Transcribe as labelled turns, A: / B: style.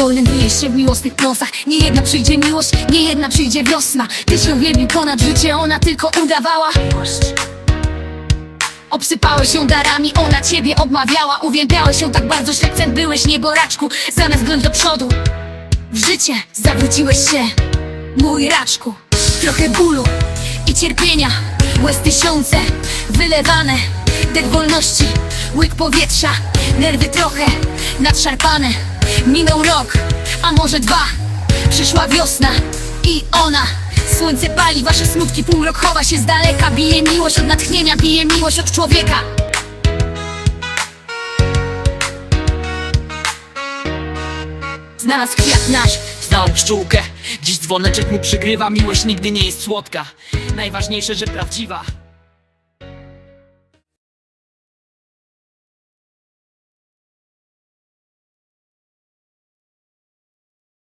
A: wolnym wyjeździe w miłosnych pląsach Nie jedna przyjdzie miłość, nie jedna przyjdzie wiosna. Ty się uwielbił ponad życie, ona tylko udawała. Obsypałeś ją darami, ona ciebie obmawiała. Uwielbiałeś ją tak bardzo, że akcent byłeś nieboraczku. Zamiast gląd do przodu W życie zawróciłeś się Mój raczku. Trochę bólu i cierpienia Łez tysiące wylewane. Dech wolności, łyk powietrza Nerwy trochę nadszarpane Minął rok, a może dwa. Przyszła wiosna i ona. Słońce pali wasze smutki, półrok chowa się z daleka. Bije miłość od natchnienia, bije miłość od człowieka. Znalazł kwiat nasz.
B: Znałem pszczółkę, dziś dzwoneczek mu przygrywa. Miłość nigdy nie jest słodka. Najważniejsze, że prawdziwa